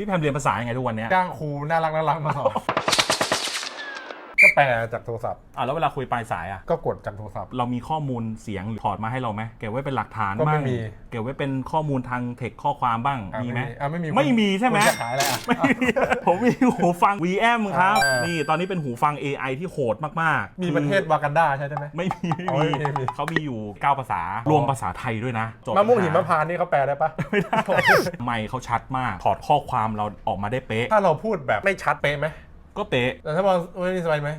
พี่แพมเรียนภาษายังไงทุกวันเนี้ยจ้างครูน่ารักน่ารักมาสอน ก็แปลจากโทรศัพท์ อะแล้วเวลาคุยปลายสายอะ ก็กดจากโทรศัพท์ เรามีข้อมูลเสียงถอดมาให้เราไหมเก็บไว้เป็นหลักฐานก็ไม่บ้างมี เก็บไว้เป็นข้อมูลทางเทคข้อความบ้างอะมีไหมอะไม่มีไม่มีใช่ไหม คุณจะขายอะไรอะ ไม่มีผมมีหูฟัง VM ครับ อ่านี่ นี่ตอนนี้เป็นหูฟัง AI ที่โหดมากๆมีคือประเทศวากันดาใช่ไหม ไม่มี อ๋อไม่ไม่มี มีเขามีอยู่ 9 ภาษา รวมภาษาไทยด้วยนะจบมะม่วงปัญหิมพานต์นี่เขาแปลได้ปะไม่ได้ ไม่เขาชัดมาก ถอดข้อความเราออกมาได้เป๊ะ ถ้าเราพูดแบบไม่ชัดเป๊ะไหม ก็เป๊ะแต่ถ้าเราไม่ได้สบายไหม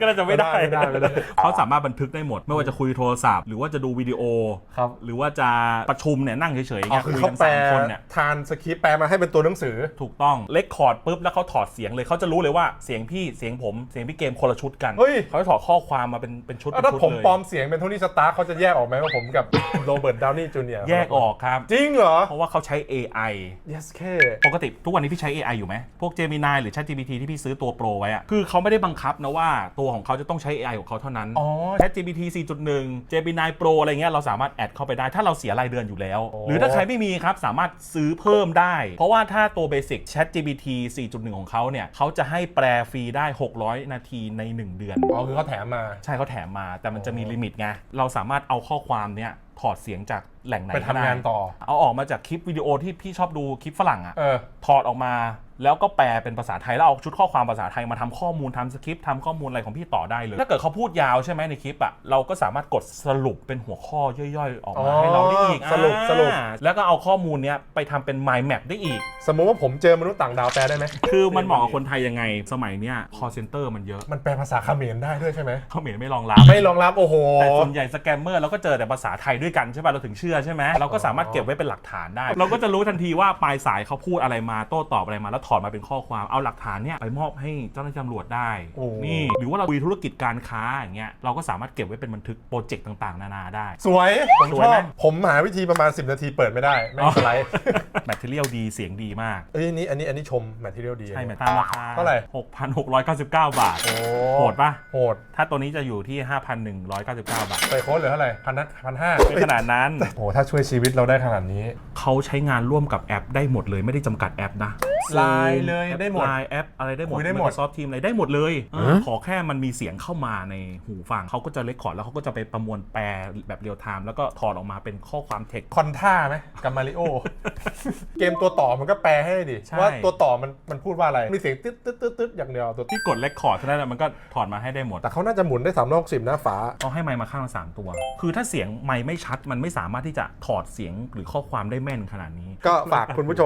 ก็น่าจะไม่ได้ไม่ได้ไม่ได้ เขาสามารถบันทึกได้หมด ไม่ว่าจะคุยโทรศัพท์ หรือว่าจะดูวิดีโอ ครับ หรือว่าจะประชุมเนี่ยนั่งเฉยๆอ๋อเงี้ยคือคุยเขากันแปลสามคนเนี่ย ทานสคริปต์แปลมาให้เป็นตัวหนังสือ ถูกต้องเลคคอร์ดปุ๊บแล้วเขาถอดเสียงเลยเขาจะรู้เลยว่าเสียงพี่เสียงผมเสียงพี่เกมคนละชุดกันเฮ้ย เขาจะถอดข้อความมาเป็นเป็นชุดแล้วเป็นถ้าชุดผมเลยปลอมเสียงเป็นโทนี่สตาร์เขาจะแยกออกไหมว่าผมกับ โรเบิร์ตดาวนี่จูเนียร์แยกออกครับ จริงเหรอ เพราะว่าเขาใช้ AI yes เคปกติทุกวันนี้พี่ใช้ AI อยู่ไหม พวก Gemini หรือ ChatGPT ที่พี่ซื้อตัวโปรไว้อะคือเขาไม่ได้บังคับนะว่าตัวของเขาจะต้องใช้ AI ของเขาเท่านั้น อ๋อ ChatGPT 4.1 Gemini Pro อะไรเงี้ยเราสามารถแอดเข้าไปได้ ถ้าเราเสียรายเดือนอยู่แล้วโอ้หรือถ้าใครไม่มีครับ สามารถซื้อเพิ่มได้ เพราะว่าถ้าตัว Basic ChatGPT 4.1 ของเขาเนี่ยเขาจะให้แปลฟรีได้ 600 นาทีใน 1 เดือน อ๋อคือเขาแถมมา ใช่เขาแถมมา แต่มันจะมีโอ้ลิมิตไงเราสามารถเอาข้อความเนี้ยถอดเสียงจากแหล่งไหนไปก็ทำได้งานต่อ เอาออกมาจากคลิปวิดีโอที่พี่ชอบดูคลิปฝรั่งอะ เออ ถอดออกมาแล้วก็แปลเป็นภาษาไทย แล้วเอาชุดข้อความภาษาไทยมาทำข้อมูลทำสคริปต์ทำข้อมูลอะไรของพี่ต่อได้เลย ถ้าเกิดเขาพูดยาวใช่ไหมในคลิปอะเราก็สามารถกดสรุปเป็นหัวข้อย่อยๆ ออกอ๋มาอให้เราได้อีกสรุปอ่าสรุป แล้วก็เอาข้อมูลเนี้ยไปทำเป็น mind map ได้อีก สมมุติว่าผมเจอมนุษย์ต่างดาวแปลได้ไหมคือมันเหมาะกับคนไทยยังไง สมัยเนี้ย call center มันเยอะมันแปลภาษาเขมรได้ด้วยใช่ไหมเขาเหม็นไม่รองรับไม่รองรับโอ้โห แต่ส่วนใหญ่สแกมเมอร์เราก็เจอแต่ภาษาไทยด้วยกันใช่ป่ะเราถึงเชื่อใช่ไหมเราก็สามารถเก็บไว้เป็นหลักฐานได้ เราก็จะรู้ทันทีว่าปลายสายเขาพูดอะไรมาโต้ตอบอะไรมา แล้วถอดมาเป็นข้อความเอาหลักฐานเนี่ยไปมอบให้เจ้าหน้าที่ตำรวจได้โอ้นี่หรือว่าเราคุยธุรกิจการค้าอย่างเงี้ยเราก็สามารถเก็บไว้เป็นบันทึกโปรเจกต์ต่างๆ นานาได้ สวยผมสชวยอไหมบผมหาวิธีประมาณ 10 นาทีเปิดไม่ได้ไม่สไลด์แมทเทอเรียลดีเสียงดีมากเอ้ยอันนี้อันนี้อันนี้ชมแมทเทียลดีใช่ไหมตามราคาเท่าไหร่6,699 บาทโอ้โหดปะโหดถ้าตัวนี้จะอยู่ที่ 5,199 บาทใส่โค้ดเหลือเท่าไหร่พันนัดพันห้าไม่ขนาดนั้น โอ้โหถ้าช่วยชีวิตเราได้ขนาดนี้ เขาใช้งานร่วมกับแอปได้หมดเลยไม่ได้จำกัดแอปนะ Line เลยได้หมดไลน์แอปอะไรได้หมด คุยได้หมดซอฟทีมอะไรได้หมดเลยเออฮะขอแค่มันมีเสียงเข้ามาในหูฟังเขาก็จะเลคคอร์ดแล้วเขาก็จะไปประมวลแปลแบบเรียลไทม์แล้วก็ถอดออกมาเป็นข้อความเทคคอนท่าไหมกับมาริโอ เกมตัวต่อมันก็แปลให้ดิ ใช่ ว่าตัวต่อมันมันพูดว่าอะไร มีเสียงตึ๊ดตึ๊ดตึ๊ดตึ๊ดอย่างเดียวตัวที่กดเลคคอร์ดเท่านั้นแหละมันก็ถอดมาให้ได้หมด แต่เขาน่าจะหมุนได้3ามร้อยสิบนะฝาต้องให้ไมค์มาข้างละสามตัว คือถ้าเสียงไมค์ไม่ชัดมันไม่สามารถที่จะถอดเสียงหรือข้อความได้แม่นขนาดนี้ ก็ฝากคุณผู้ชม